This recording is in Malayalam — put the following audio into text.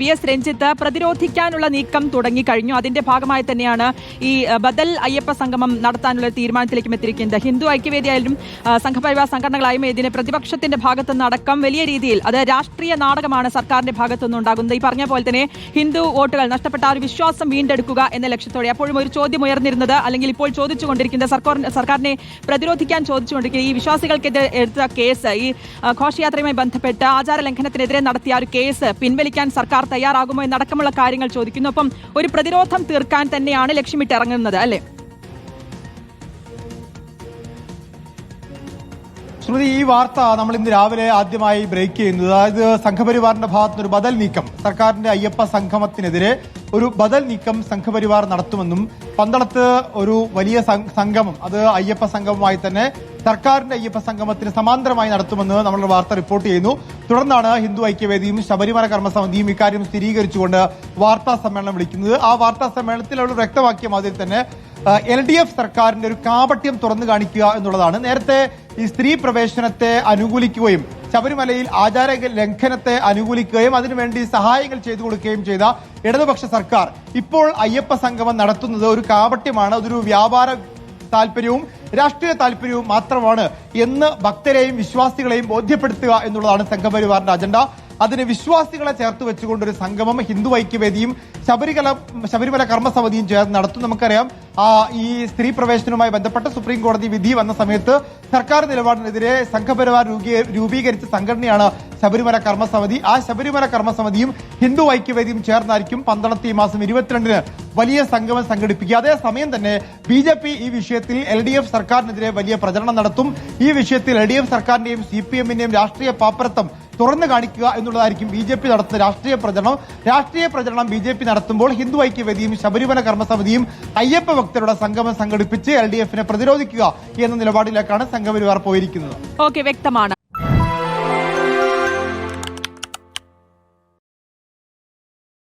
വി എസ് രഞ്ജിത്ത് പ്രതിരോധിക്കാനുള്ള നീക്കം തുടങ്ങിക്കഴിഞ്ഞു അതിന്റെ ഭാഗമായി തന്നെയാണ് ഈ ബദൽ അയ്യപ്പ സംഗമം നടത്താനുള്ള തീരുമാനത്തിലേക്കും എത്തിയിരിക്കുന്നത്. ഹിന്ദു ഐക്യവേദിയായാലും സംഘപരിവാർ സംഘടനകളായും ഇതിന് പ്രതിപക്ഷത്തിന്റെ ഭാഗത്തുനിന്ന് അടക്കം വലിയ രീതിയിൽ അത് രാഷ്ട്രീയ നാടകമാണ് സർക്കാരിന്റെ ഭാഗത്തുനിന്ന് ഉണ്ടാകുന്നത്. ഈ പറഞ്ഞ പോലെ തന്നെ ഹിന്ദു വോട്ടുകൾ നഷ്ടപ്പെട്ട ഒരു വിശ്വാസം വീണ്ടെടുക്കുക എന്ന ലക്ഷ്യത്തോടെ അപ്പോഴും ഒരു ചോദ്യം ഉയർന്നിരുന്നത് അല്ലെങ്കിൽ ഇപ്പോൾ ചോദിച്ചുകൊണ്ടിരിക്കുന്ന സർക്കാർ സർക്കാരിനെ പ്രതിരോധിക്കാൻ ചോദിച്ചുകൊണ്ടിരിക്കുന്ന ഈ വിശ്വാസികൾക്കെതിരെ എടുത്ത കേസ് ഈ ഘോഷയാത്രയുമായി ബന്ധപ്പെട്ട് ആചാര ലംഘനത്തിനെതിരെ നടത്തിയ ഒരു കേസ് പിൻവലിക്കാൻ സർക്കാർ തയ്യാറാകുമോ എന്നടക്കമുള്ള കാര്യങ്ങൾ ചോദിക്കുന്നു. അപ്പം ഒരു പ്രതിരോധം തീർക്കാൻ തന്നെയാണ് ലക്ഷ്യമിട്ട് ഇറങ്ങുന്നത് അല്ലേ? ശ്രുതി ഈ വാർത്ത നമ്മൾ ഇന്ന് രാവിലെ ആദ്യമായി ബ്രേക്ക് ചെയ്യുന്നത്. അതായത് സംഘപരിവാറിന്റെ ഭാഗത്തുനിന്ന് ഒരു ബദൽ നീക്കം സർക്കാരിന്റെ അയ്യപ്പ സംഗമത്തിനെതിരെ ഒരു ബദൽ നീക്കം സംഘപരിവാർ നടത്തുമെന്നും പന്തളത്ത് ഒരു വലിയ സംഗമം അത് അയ്യപ്പ സംഗമമായി തന്നെ സർക്കാരിന്റെ അയ്യപ്പ സംഗമത്തിന് സമാന്തരമായി നടത്തുമെന്ന് നമ്മളുടെ വാർത്ത റിപ്പോർട്ട് ചെയ്യുന്നു. തുടർന്നാണ് ഹിന്ദു ഐക്യവേദിയും ശബരിമല കർമ്മസമിതിയും ഇക്കാര്യം സ്ഥിരീകരിച്ചുകൊണ്ട് വാർത്താ സമ്മേളനം വിളിക്കുന്നത്. ആ വാർത്താ സമ്മേളനത്തിൽ അവർ വ്യക്തമാക്കിയ മാതിരി തന്നെ എൽ ഡി എഫ് സർക്കാരിന്റെ ഒരു കാപട്യം തുറന്നു കാണിക്കുക എന്നുള്ളതാണ്. നേരത്തെ ഈ സ്ത്രീ പ്രവേശനത്തെ അനുകൂലിക്കുകയും ശബരിമലയിൽ ആചാര ലംഘനത്തെ അനുകൂലിക്കുകയും അതിനുവേണ്ടി സഹായങ്ങൾ ചെയ്തു കൊടുക്കുകയും ചെയ്ത ഇടതുപക്ഷ സർക്കാർ ഇപ്പോൾ അയ്യപ്പ സംഗമം നടത്തുന്നത് ഒരു കാപട്യമാണ്. അതൊരു വ്യാപാര താല്പര്യവും രാഷ്ട്രീയ താല്പര്യവും മാത്രമാണ് എന്ന് ഭക്തരെയും വിശ്വാസികളെയും ബോധ്യപ്പെടുത്തുക എന്നുള്ളതാണ് സംഘപരിവാറിന്റെ അജണ്ട. അതിന് വിശ്വാസികളെ ചേർത്ത് വെച്ചുകൊണ്ട് ഒരു സംഗമം ഹിന്ദു ഐക്യവേദിയും ശബരിമല ശബരിമല കർമ്മസമിതിയും ചേർന്ന് നടത്തും. നമുക്കറിയാം ഈ സ്ത്രീ പ്രവേശനവുമായി ബന്ധപ്പെട്ട സുപ്രീം കോടതി വിധി വന്ന സമയത്ത് സർക്കാർ നിലപാടിനെതിരെ സംഘപരിവാർ രൂപീ- രൂപീകരിച്ച സംഘടനയാണ് ശബരിമല കർമ്മസമിതി. ആ ശബരിമല കർമ്മസമിതിയും ഹിന്ദു ഐക്യവേദിയും ചേർന്നായിരിക്കും പന്തളത്ത് ഈ മാസം ഇരുപത്തിരണ്ടിന് വലിയ സംഗമം സംഘടിപ്പിക്കുക. അതേസമയം തന്നെ ബി ജെ പി ഈ വിഷയത്തിൽ എൽ ഡി എഫ് സർക്കാരിനെതിരെ വലിയ പ്രചരണം നടത്തും. ഈ വിഷയത്തിൽ എൽ ഡി എഫ് സർക്കാരിന്റെയും സി പി എമ്മിന്റെയും രാഷ്ട്രീയ പാപ്പരത്വം തുറന്നു കാണിക്കുക എന്നുള്ളതായിരിക്കും ബി ജെ പി നടത്തുന്ന രാഷ്ട്രീയ പ്രചരണം. രാഷ്ട്രീയ പ്രചരണം ബി ജെ പി നടത്തുമ്പോൾ ഹിന്ദു ഐക്യവേദിയും ശബരിമല കർമ്മസമിതിയും അയ്യപ്പ ഭക്തരുടെ സംഗമം സംഘടിപ്പിച്ച് എൽ ഡി എഫിനെ പ്രതിരോധിക്കുക എന്ന നിലപാടിലേക്കാണ് സംഘപരിവാർ പോയിരിക്കുന്നത്. ഓക്കെ വ്യക്തമാണ്.